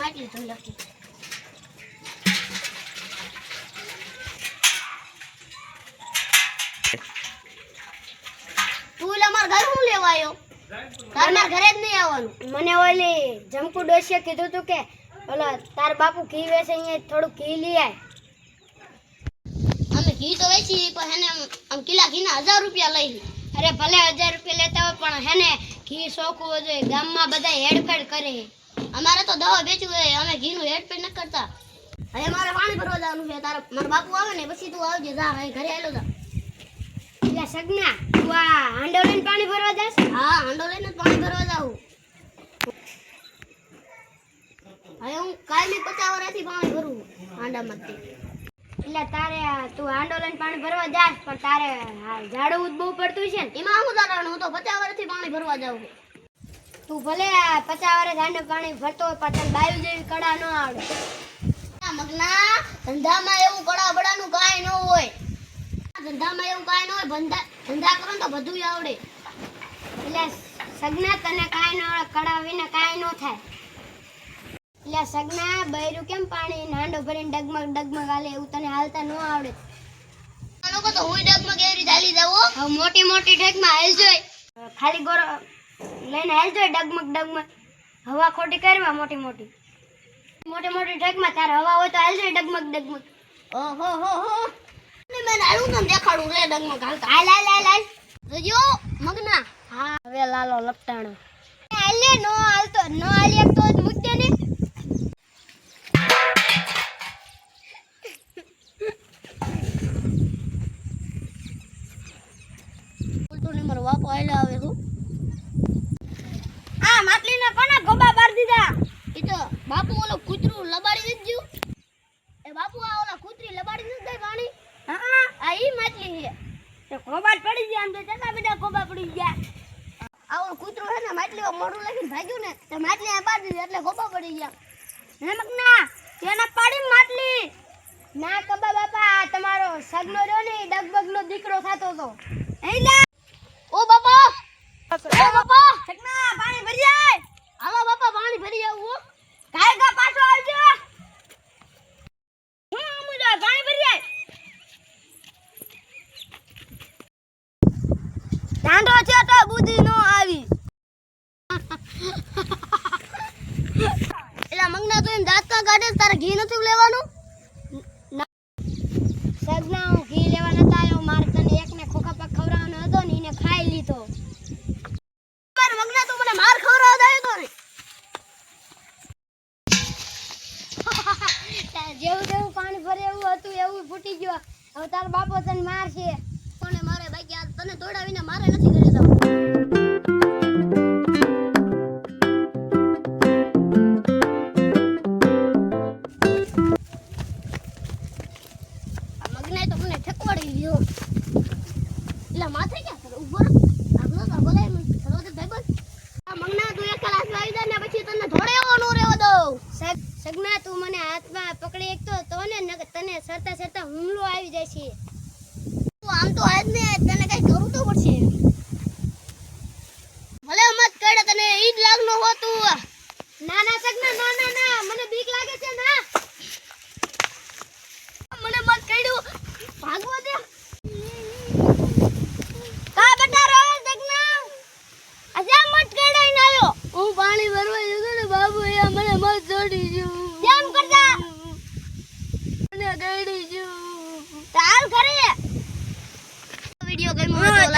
માટલી ધોઈ લખી તું અમાર ઘર હું લેવાયો? મારા ઘરે જ નહીં આવવાનું. મને ઓલી જમકુ ડોશીએ કીધું તું કે ઓલા તાર બાપુ ઘી વેચે અહીંયા થોડું ઘી લઈ આય. અમે ઘી તો વેચી પણ હેને આમ કિલા ઘીના હજાર રૂપિયા લઈ અરે ભલે હજાર રૂપિયા લેતા હોય પણ હેને ઘી શોખવું જોઈએ ગામમાં બધા હેડફેડ કરે. અમારે તો દવા વેચવું હોય અમે ઘીનું હેડ પેડ ન કરતા. હવે મારે પાણી ભરવા જવાનું છે તારા મારા બાપુ આવે ને પછી તું આવજે જા હવે ઘરે આવેલો જા. એટલે સગના તું આ હાંડો લઈને પાણી ભરવા જાશ? હા હાંડો લઈને પાણી ભરવા જાઉં. હવે હું કાયમી પચાસ વર્ષથી પાણી ભરું હાંડામાંથી. એટલે તારે તું લઈને પાણી ભરવા જાસ પણ તારે ઝાડવું જ બહુ પડતું છે ને. એમાં શું તારણ હું તો પચાસ વર્ષથી પાણી ભરવા જાઉં. છું તું ભલે પચાસ વર્ષ હાંડો પાણી ભરતો હોય પણ તને બાયુ જેવી કડા ન આવડે. મગના ધંધામાં એવું કડા બડાનું કાંઈ ન હોય. ધંધામાં એવું કાંઈ ન હોય ધંધા ધંધા કરો તો બધું આવડે. એટલે સગના તને કાંઈ ન આવડે કડા વિના કાંઈ ન થાય. એટલે સગના બૈરું કેમ પાણી નાંડો ભરીને ડગમગ ડગમગ હાલે એવું તને હાલતા ન આવડે. લોકો તો હું ડગમાં એવી રીતે હાલી જાવ મોટી મોટી ઠેકમાં હાલ જોઈ ખાલી ગોરો લઈને હાલ જોઈ ડગમગ ડગમગ. હવા ખોટી કરવા મોટી મોટી. મોટી મોટી ઠેકમાં તારે હવા હોય તો હાલ જોઈ ડગમગ ડગમગ. ઓહો હો હો. ને મેં નાડું તને દેખાડું રે ડગમાં ઘાલતા હાલ હાલ હાલ હાલ. જોજો મગના. હા હવે લાલો લપટાણો. હાલે નો હાલતો નો હાલી એક તો મુદ્દે ને. બોલતો ને મારો બાપો આયલા આવે હું આ માટલીના કોના ગોબા બાર દીધા એ તો બાપુ ઓલો કૂતરું લબાડી દીધું. એ બાપુ આ ઓલા કૂતરી લબાડી દીધું ગઈ પાણી હા. આ ઈ માછલી છે. તો કોબાટ પડી ગયા આમ તો કેટલા બધા કોબા પડી ગયા. આ ઓલું કૂતરું છે ને માટલીમાં મોઢું લખીને ભાગ્યું ને તો માટલી આ બાર દીધી એટલે કોબા પડી ગયા. હે નમકના તેના પાડી માટલી ના કબા બાપા તમારો સગનો રહ્યો ને ડગબગનો દીકરો થતો તો. એલા. ઓ બાપા! ઓ બાપા સગના પાણી ભરી જાય હાલો બાપા પાણી ભરી આવું હો. કાય ગા પાછો આવજો હું આમું જાય પાણી ભરી જાય દાંડો છે તો બુદ્ધિ નો આવી. એલા મંગના તું એમ દાંત કાઢે તારે ઘી નથી લેવાનું? સગના હું ઘી લેવા નતા આવ્યો. મારે તને એકને ખોખા પાક ખવડાવવાનો હતો ને એને ખાઈ લીધો. મંગના તું મને માર ખવડાવવા આવ્યો તો જેવું પાણી ભરે એવું હતું, એવું ફૂટી ગયો. હવે તારો બાપો તને મારશે. કોને મારે બાકી આ તને તોડાવીને મારે નથી ઘરે મગના તું એક કલાક આવી ને પછી તને ધોળે એવો નો દઉં. સગ સગના, તું મને હાથમાં પકડી એક તો તને તને સરતા સરતા હુમલો આવી જાય છે. આમ તો આજ ને તને કઈ કરવું તો પડશે. ભલે મત કરે તને ઈ જ લાગનો હોતું. ના ના વીડિયો ગમ્યો હોય